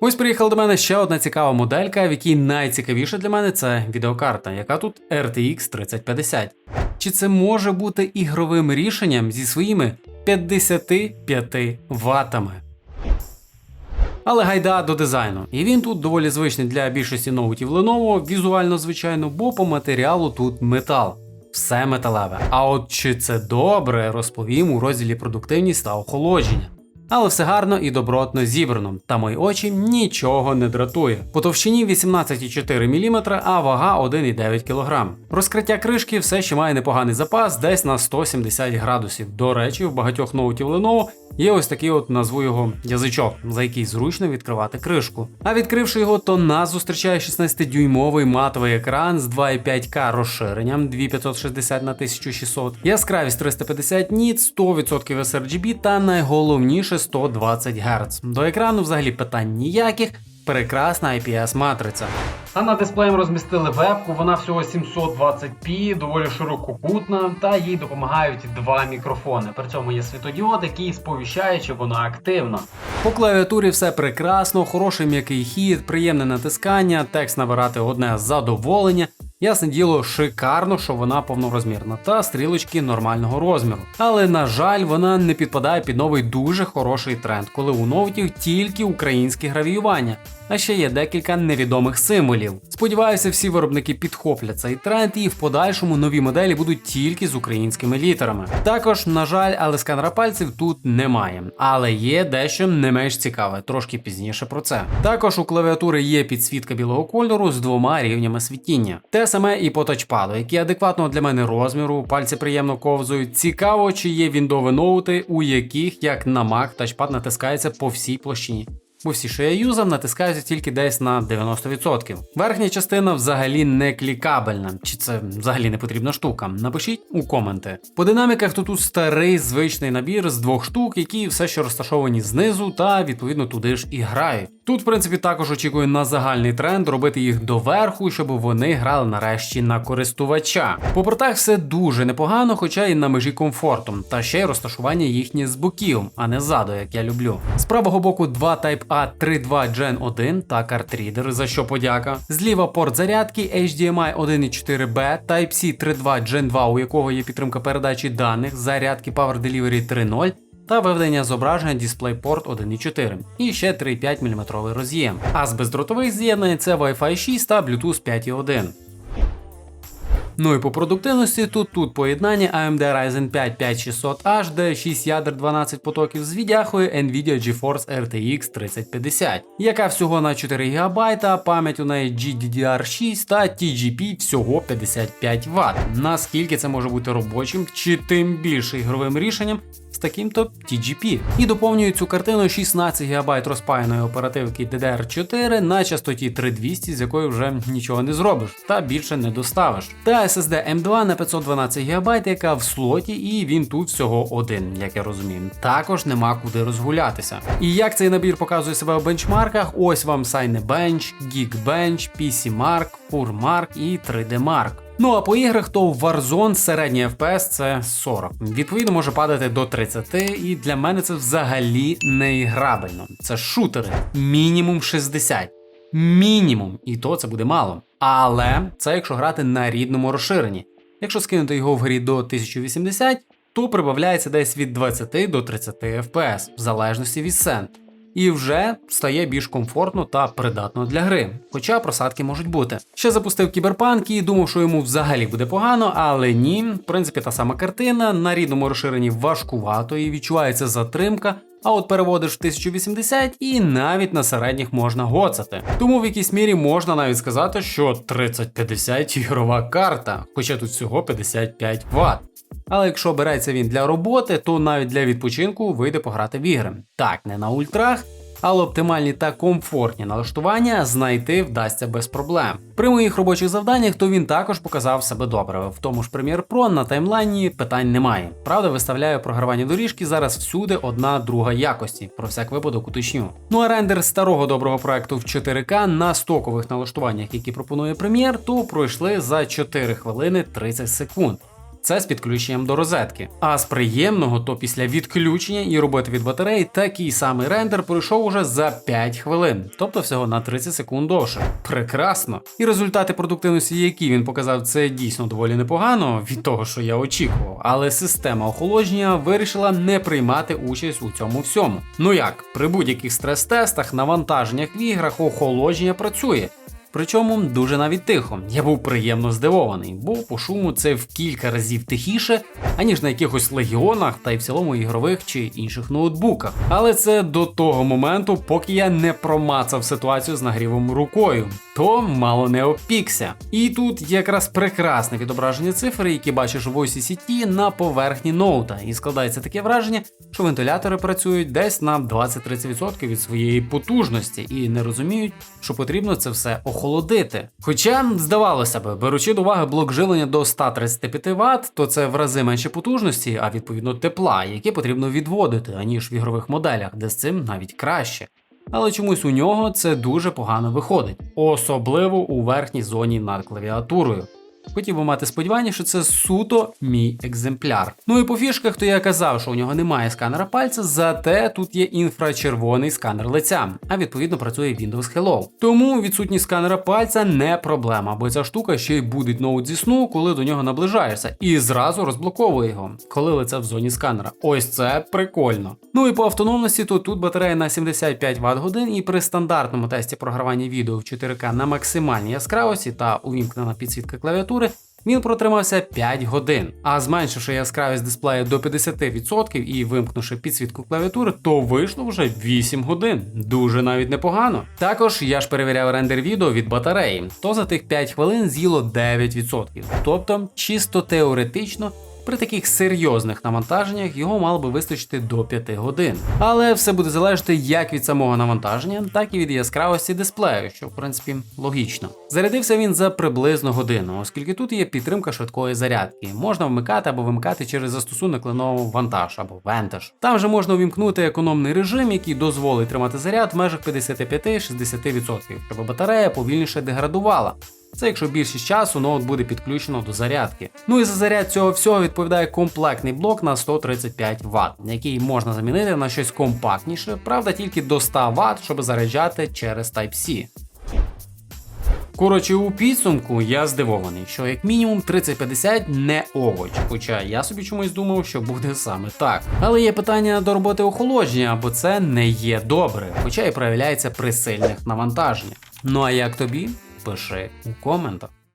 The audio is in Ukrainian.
Ось приїхала до мене ще одна цікава моделька, в якій найцікавіше для мене це відеокарта, яка тут RTX 3050. Чи це може бути ігровим рішенням зі своїми 55 ватами? Але гайда до дизайну. І він тут доволі звичний для більшості ноутів Lenovo, візуально звичайно, бо по матеріалу тут метал. Все металеве. А от чи це добре, розповім у розділі продуктивність та охолодження. Але все гарно і добротно зібрано, та мої очі нічого не дратує. По товщині 18,4 мм, а вага 1,9 кг. Розкриття кришки все ще має непоганий запас, десь на 170 градусів. До речі, в багатьох ноутів Lenovo є ось такий от назву його язичок, за який зручно відкривати кришку. А відкривши його, то нас зустрічає 16-дюймовий матовий екран з 2,5К розширенням 2560 на 1600, яскравість 350 ніт, 100% sRGB та найголовніше 120 Гц. До екрану взагалі питань ніяких. Прекрасна IPS матриця. А над дисплеєм розмістили вебку, вона всього 720p, доволі широкопутна, та їй допомагають два мікрофони. При цьому є світодіод, який сповіщає, чи вона активна. По клавіатурі все прекрасно, хороший м'який хід, приємне натискання, текст набирати одне задоволення. Ясне діло, шикарно, що вона повнорозмірна, та стрілочки нормального розміру. Але на жаль, вона не підпадає під новий дуже хороший тренд, коли у ноутів тільки українське гравіювання. А ще є декілька невідомих символів. Сподіваюся, всі виробники підхоплять цей тренд і в подальшому нові моделі будуть тільки з українськими літерами. Також, на жаль, але сканера пальців тут немає. Але є дещо не менш цікаве, трошки пізніше про це. Також у клавіатури є підсвітка білого кольору з двома рівнями світіння. Саме і по тачпаду, які адекватного для мене розміру, пальці приємно ковзують. Цікаво, чи є віндови ноути, у яких, як на Mac, тачпад натискається по всій площині. Бо всі, що я юзав, натискаються тільки десь на 90%. Верхня частина взагалі не клікабельна, чи це взагалі не потрібна штука. Напишіть у коменти. По динаміках то тут старий звичний набір з двох штук, які все ще розташовані знизу, та відповідно туди ж і грають. Тут, в принципі, також очікую на загальний тренд робити їх доверху, щоб вони грали нарешті на користувача. По портах все дуже непогано, хоча і на межі комфорту, та ще й розташування їхні з боків, а не ззаду, як я люблю. З правого боку два Type A 3.2 Gen 1 та картрідер, за що подяка. Зліва порт зарядки HDMI 1.4B, Type-C 3.2 Gen 2, у якого є підтримка передачі даних, зарядки Power Delivery 3.0 та виведення зображення DisplayPort 1.4 і ще 3,5 мм роз'єм. А з бездротових з'єднань це Wi-Fi 6 та Bluetooth 5.1. Ну і по продуктивності тут тут поєднання AMD Ryzen 5 5600H, де 6 ядер 12 потоків з відяхою Nvidia GeForce RTX 3050, яка всього на 4 ГБ, пам'ять у неї GDDR6 та TGP всього 55 Вт. Наскільки це може бути робочим чи тим більше ігровим рішенням, з таким-то TGP. І доповнюють цю картину 16 ГБ розпаяної оперативки DDR4 на частоті 3200, з якої вже нічого не зробиш, та більше не доставиш. Та SSD M2 на 512 ГБ, яка в слоті, і він тут всього один, як я розумію. Також нема куди розгулятися. І як цей набір показує себе в бенчмарках, ось вам Cinebench, Geekbench, PCMark, PurMark і 3D-Mark. Ну а по іграх то в Warzone середній FPS це 40. Відповідно, може падати до 30, і для мене це взагалі не іграбельно. Це шутери. Мінімум 60. Мінімум. І то це буде мало. Але це якщо грати на рідному розширенні. Якщо скинути його в грі до 1080, то прибавляється десь від 20 до 30 FPS, в залежності від сент і вже стає більш комфортно та придатно для гри. Хоча просадки можуть бути. Ще запустив кіберпанк і думав, що йому взагалі буде погано, але ні, в принципі, та сама картина на рідному розширенні важкувато і відчувається затримка. А от переводиш в 1080 і навіть на середніх можна гоцати. Тому в якійсь мірі можна навіть сказати, що 3050 ігрова карта, хоча тут всього 55 Вт. Але якщо береться він для роботи, то навіть для відпочинку вийде пограти в ігри. Так, не на ультрах. Але оптимальні та комфортні налаштування знайти вдасться без проблем. При моїх робочих завданнях то він також показав себе добре. В тому ж Premiere Pro на таймлайні питань немає. Правда, виставляю програвання доріжки зараз всюди одна друга якості, про всяк випадок уточню. Ну а рендер старого доброго проекту в 4К на стокових налаштуваннях, які пропонує Premiere, то пройшли за 4 хвилини 30 секунд. Це з підключенням до розетки. А з приємного, то після відключення і роботи від батареї такий самий рендер пройшов уже за 5 хвилин, тобто всього на 30 секунд довше. Прекрасно. І результати продуктивності, які він показав, це дійсно доволі непогано від того, що я очікував. Але система охолодження вирішила не приймати участь у цьому всьому. Ну як, при будь-яких стрес-тестах, навантаженнях в іграх охолодження працює. Причому дуже навіть тихо. Я був приємно здивований, бо по шуму це в кілька разів тихіше, аніж на якихось легіонах та й в цілому ігрових чи інших ноутбуках. Але це до того моменту, поки я не промацав ситуацію з нагрівом рукою, то мало не опікся. І тут якраз прекрасне відображення цифр, які бачиш в осі сіті на поверхні ноута, і складається таке враження, що вентилятори працюють десь на 20-30% від своєї потужності і не розуміють, що потрібно це все охолодити. Хоча, здавалося б, беручи до уваги блок живлення до 135 Вт, то це в рази менше потужності, а відповідно тепла, яке потрібно відводити, аніж в ігрових моделях, де з цим навіть краще. Але чомусь у нього це дуже погано виходить, особливо у верхній зоні над клавіатурою. Хотів би мати сподівання, що це суто мій екземпляр. Ну і по фішках, то я казав, що у нього немає сканера пальця, зате тут є інфрачервоний сканер лиця, а відповідно працює Windows Hello. Тому відсутність сканера пальця не проблема, бо ця штука ще й будить ноут зі сну, коли до нього наближаєшся, і зразу розблоковує його, коли лице в зоні сканера. Ось це прикольно. Ну і по автономності, то тут батарея на 75 Вт годин, і при стандартному тесті програвання відео в 4К на максимальній яскравості та увімкнена підсвітка клавіатури. Він протримався 5 годин, а зменшивши яскравість дисплею до 50% і вимкнувши підсвітку клавіатури, то вийшло вже 8 годин. Дуже навіть непогано. Також я ж перевіряв рендер відео від батареї, то за тих 5 хвилин з'їло 9%. Тобто, чисто теоретично. При таких серйозних навантаженнях його мало би вистачити до 5 годин. Але все буде залежати як від самого навантаження, так і від яскравості дисплею, що в принципі логічно. Зарядився він за приблизно годину, оскільки тут є підтримка швидкої зарядки. Можна вмикати або вимикати через застосунок Lenovo Vantage або Vantage. Там же можна увімкнути економний режим, який дозволить тримати заряд в межах 55-60%, щоб батарея повільніше деградувала. Це якщо більшість часу ноут буде підключено до зарядки. Ну і за заряд цього всього відповідає комплектний блок на 135 Вт, який можна замінити на щось компактніше, правда тільки до 100 Вт, щоб заряджати через Type-C. Коротше, у підсумку я здивований, що як мінімум 3050 не овоч, хоча я собі чомусь думав, що буде саме так. Але є питання до роботи охолодження, бо це не є добре, хоча і проявляється при сильних навантаженнях. Ну а як тобі? Пиши у коментах.